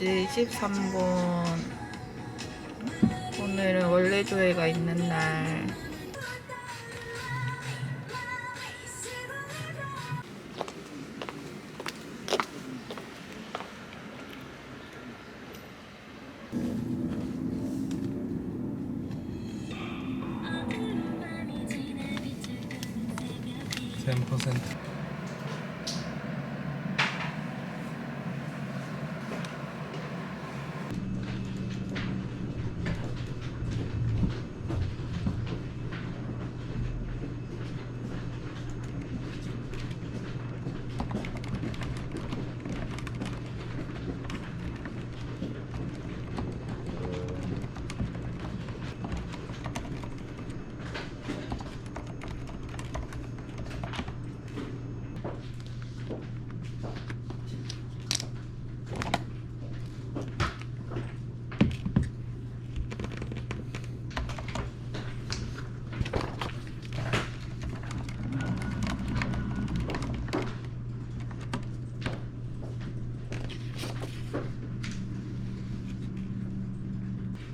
7시 13분. 오늘은 원래 조회가 있는 날.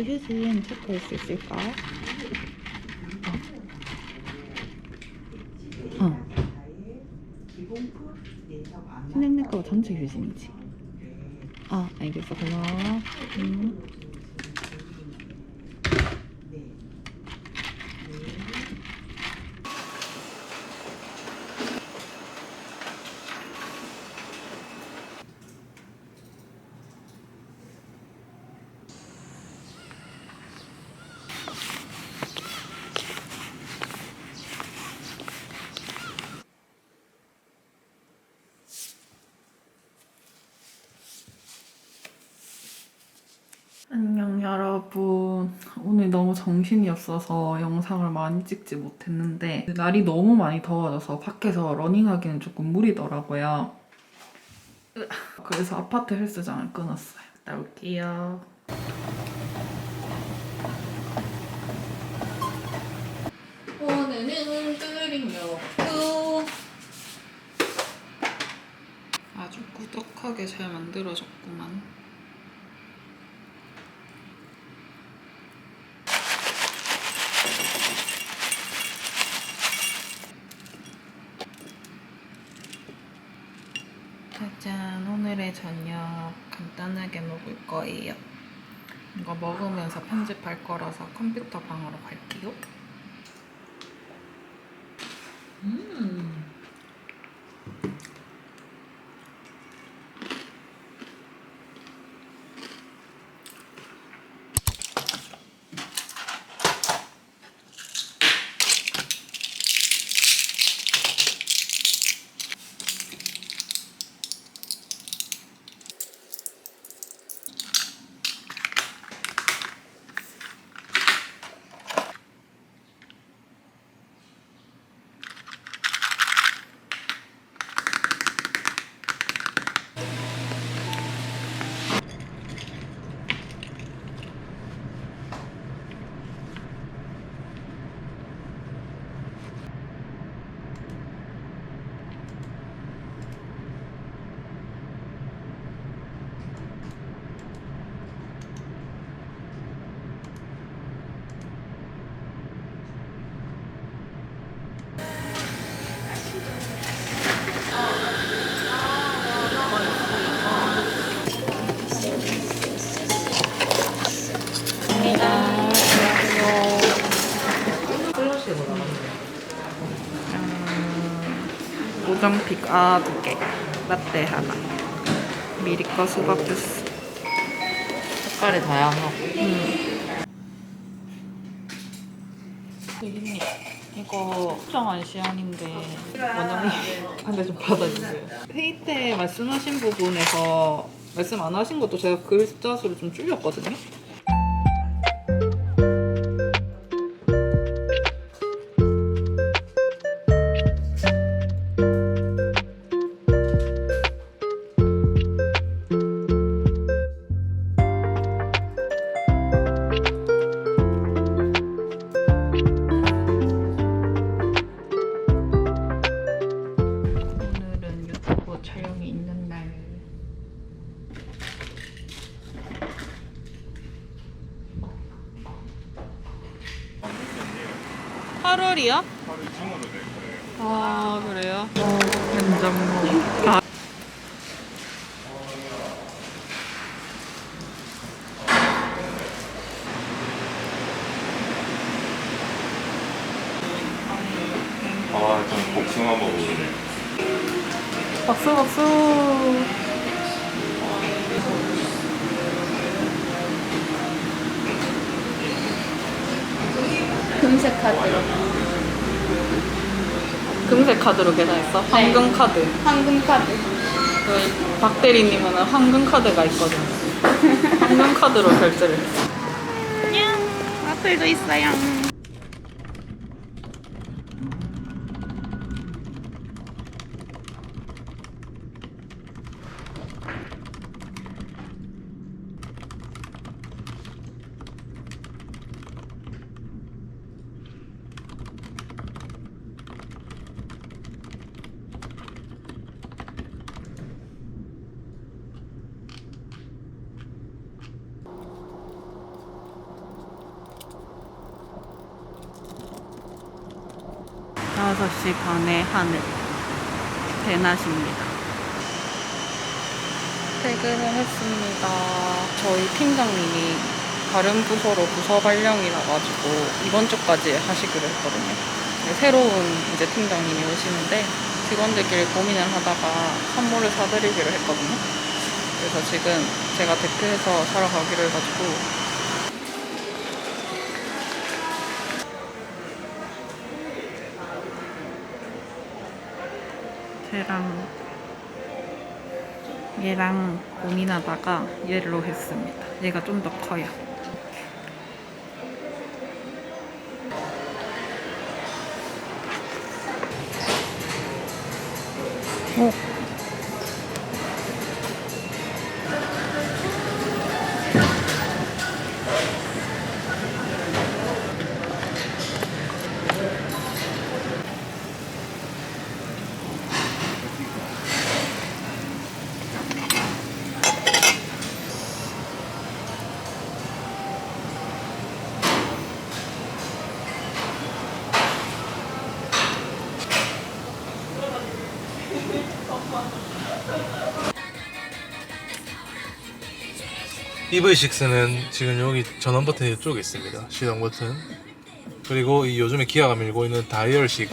왠지 휴진 체크할 수 있을까? 어. 어. 거 전체 휴진이지. 아, 알겠어. 고마워. 음. 안녕 여러분 오늘 너무 정신이 없어서 영상을 많이 찍지 못했는데 날이 너무 많이 더워져서 밖에서 러닝하기는 조금 무리더라고요. 그래서 아파트 헬스장을 끊었어요. 나올게요. 오늘은 끓임요구 아주 꾸덕하게 잘 만들어졌구만 짜잔 오늘의 저녁 간단하게 먹을 거예요. 이거 먹으면서 편집할 거라서 컴퓨터 방으로 갈게요 우정픽 아 두 개. 라떼 하나. 미리꺼 수박 주스 색깔이 다양하고. 님 이거 특정한 시안인데 원장님 한대 좀 받아주세요. 회의 때 말씀하신 부분에서 말씀 안 하신 것도 제가 글자수를 좀 줄였거든요. 8월이요? 8월 중으로 될 거예요. 아 그래요? 현장모. 아. 아, 좀 복숭아 먹으네. 박수 박수. 금색 카드로. 금색 카드로 계산했어? 황금 카드. 황금 카드. 저희 박 대리님은 황금 카드가 있거든요. 황금 카드로 결제를 했어. 냥. 와플도 있어요. 다섯 시 반에 하늘. 대낮입니다. 퇴근을 했습니다. 저희 팀장님이 다른 부서로 부서 발령이 나가지고 이번 주까지 하시기로 했거든요. 네, 새로운 이제 팀장님이 오시는데 직원들끼리 고민을 하다가 선물을 사드리기로 했거든요. 그래서 지금 제가 대표해서 사러 가기로 해가지고 쟤랑 얘랑 고민하다가 얘로 했습니다. 얘가 좀 더 커요. 오. EV6는 지금 여기 전원 버튼이 이쪽에 있습니다. 시동 버튼. 그리고 이 요즘에 기아가 밀고 있는 다이얼식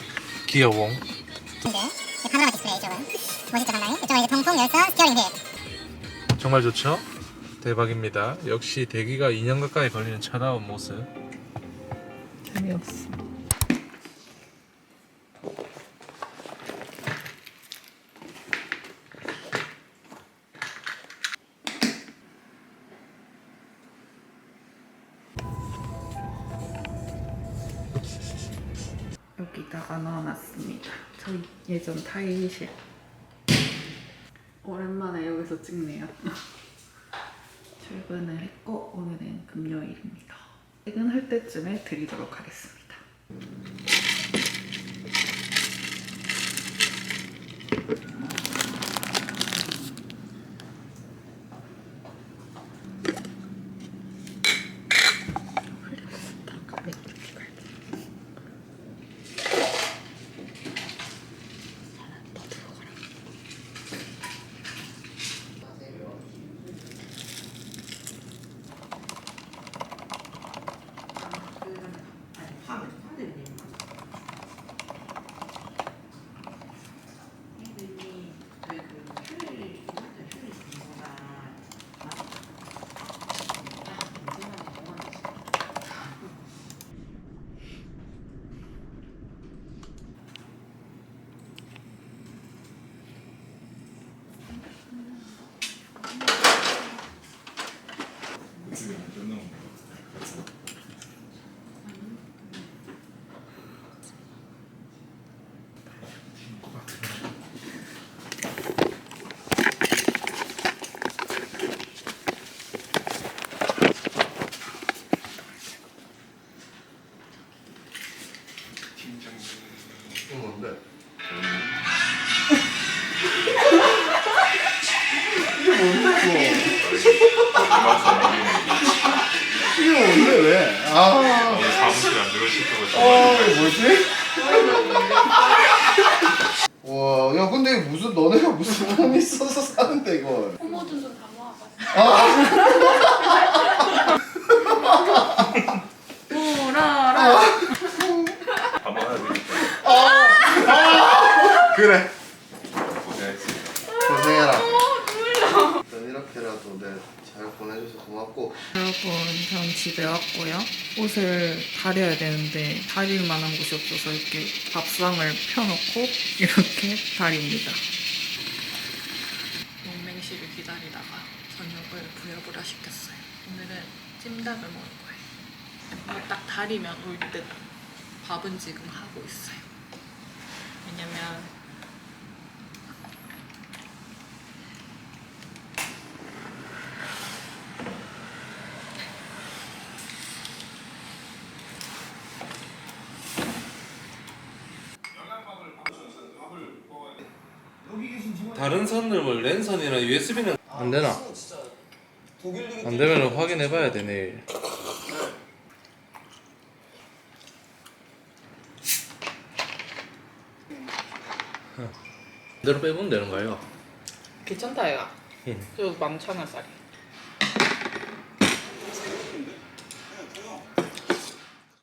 기어봉. 네, 파노라마 디스플레이 이쪽은 멋있죠 상당히 이쪽은 이제 통풍 열선 스티어링 휠 정말 좋죠? 대박입니다. 역시 대기가 2년 가까이 걸리는 차다운 모습. 재미없어. 예전 타일실. 오랜만에 여기서 찍네요. 출근을 했고 오늘은 금요일입니다. 퇴근할 때쯤에 드리도록 하겠습니다. 이게 뭔데 왜? 아, 오늘 사무실 안 어, 이거 뭐지? 와, 야 근데 무슨 너네가 무슨 돈이 있어서 사는데 이걸? 그래. 고생했습니다. 고생해라. 이렇게라도 내잘 보내줘서 고맙고. 여러분, 전 집에 왔고요. 옷을 다려야 되는데 다릴 만한 곳이 없어서 이렇게 밥상을 펴놓고 이렇게 다립니다. 용맹씨를 기다리다가 저녁을 부여부라 시켰어요. 오늘은 찜닭을 먹을 거예요. 이거 딱 다리면 올 듯 밥은 지금 하고 있어요. 왜냐면 다른 선을 뭐 랜선이나 USB는 안 되나? 안 되면 확인해 봐야 돼 내일. 대로 빼면 되는 거예요. 괜찮다 얘가. 응. 저 만천 원짜리.